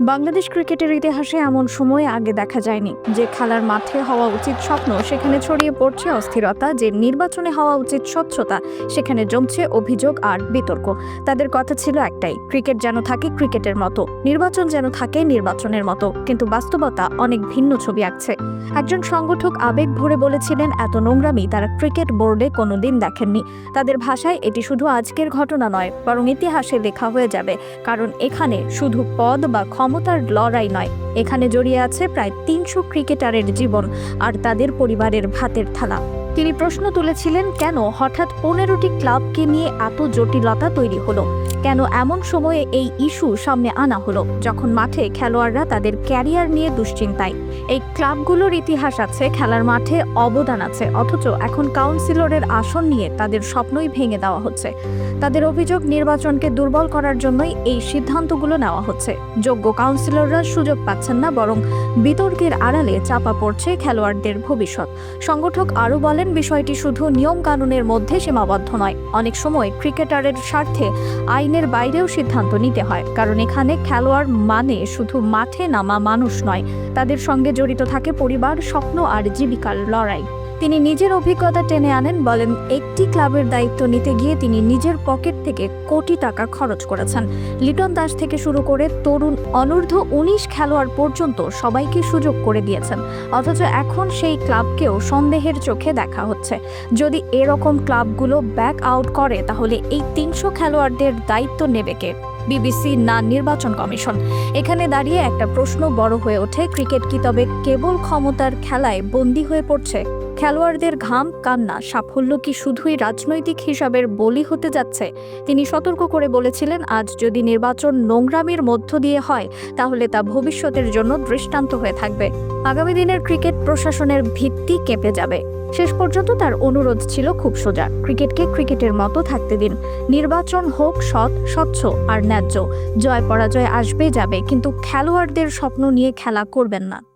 বাংলাদেশ ক্রিকেটের ইতিহাসে এমন সময় আগে দেখা যায়নি। যে খেলার মাঠে হওয়া উচিত স্বপ্ন, সেখানে ছড়িয়ে পড়ছে অস্থিরতা। যে নির্বাচনে হওয়া উচিত স্বচ্ছতা, সেখানে জমছে অভিযোগ আর বিতর্ক। তাদের কথা ছিল একটাই, ক্রিকেট যেন থাকে ক্রিকেটের মতো। নির্বাচন যেন থাকে নির্বাচনের মতো। কিন্তু বাস্তবতা অনেক ভিন্ন ছবি আঁকছে। একজন সংগঠক আবেগ ভরে বলেছিলেন, এত নোংরামি, তারা ক্রিকেট বোর্ডে কোনোদিন দেখেননি। তাদের ভাষায় এটি শুধু আজকের ঘটনা নয়, বরং ইতিহাসে লেখা হয়ে যাবে। কারণ এখানে শুধু পদ বা ক্ষমতার লড়াই নয়। এখানে জড়িয়ে আছে প্রায় তিনশো ক্রিকেটারের জীবন আর তাদের পরিবারের ভাতের থালা। তিনি প্রশ্ন তুলেছিলেন, কেন হঠাৎ পনেরোটি ক্লাবকে নিয়ে এত জটিলতা তৈরি হলো? কেন এমন সময়ে এই ইস্যু সামনে আনা হলো? যখন মাঠে খেলোয়াড়রা তাদের ক্যারিয়ার নিয়ে দুশ্চিন্তায়। এই ক্লাবগুলোর ইতিহাস আছে, খেলার মাঠে অবদান আছে, অথচ এখন কাউন্সিলরের আসন নিয়ে তাদের স্বপ্নই ভেঙে দেওয়া হচ্ছে। তাদের অভিযোগ, নির্বাচনকে দুর্বল করার জন্যই এই সিদ্ধান্তগুলো নেওয়া হচ্ছে। যোগ্য কাউন্সিলররা সুযোগ পাচ্ছেন না, বরং বিতর্কের আড়ালে চাপা পড়ছে খেলোয়াড়দের ভবিষ্যৎ। সংগঠক আরও বলেন, বিষয়টি শুধু নিয়ম কানুনের মধ্যে সীমাবদ্ধ নয়। অনেক সময় ক্রিকেটারের স্বার্থে আইনের বাইরেও সিদ্ধান্ত নিতে হয়, কারণ এখানে খেলোয়াড় মানে শুধু মাঠে নামা মানুষ নয়। তাদের সঙ্গে জড়িত থাকে পরিবার, স্বপ্ন আর জীবিকার লড়াই। তিনি নিজের অভিজ্ঞতা টেনে আনেন, বলেন, একটি ক্লাবের দায়িত্ব নিতে গিয়ে তিনি নিজের পকেট থেকে কোটি টাকা খরচ করেছেন। লিটন দাস থেকে শুরু করে তরুণ অনূর্ধ্ব উনিশ খেলোয়াড় পর্যন্ত সবাইকে সুযোগ করে দিয়েছেন। অথচ এখন সেই ক্লাবকেও সন্দেহের চোখে দেখা হচ্ছে। যদি এরকম ক্লাবগুলো ব্যাক আউট করে, তাহলে এই তিনশো খেলোয়াড়দের দায়িত্ব নেবে কে? বিবিসি না নির্বাচন কমিশন? এখানে দাঁড়িয়ে একটা প্রশ্ন বড় হয়ে ওঠে, ক্রিকেট কি তবে কেবল ক্ষমতার খেলায় বন্দী হয়ে পড়ছে? খেলোয়াড়দের ঘাম, কান্না, সাফল্য কি শুধুই রাজনৈতিক হিসাবের বলি হতে যাচ্ছে? তিনি সতর্ক করে বলেছিলেন, আজ যদি নির্বাচন নোংরামির মধ্য দিয়ে হয়, তাহলে তা ভবিষ্যতের জন্য দৃষ্টান্ত হয়ে থাকবে। আগামী দিনের ক্রিকেট প্রশাসনের ভিত্তি কেঁপে যাবে। শেষ পর্যন্ত তার অনুরোধ ছিল খুব সোজা, ক্রিকেটকে ক্রিকেটের মতো থাকতে দিন। নির্বাচন হোক সৎ, স্বচ্ছ আর ন্যায্য। জয় পরাজয় আসবে যাবে, কিন্তু খেলোয়াড়দের স্বপ্ন নিয়ে খেলা করবেন না।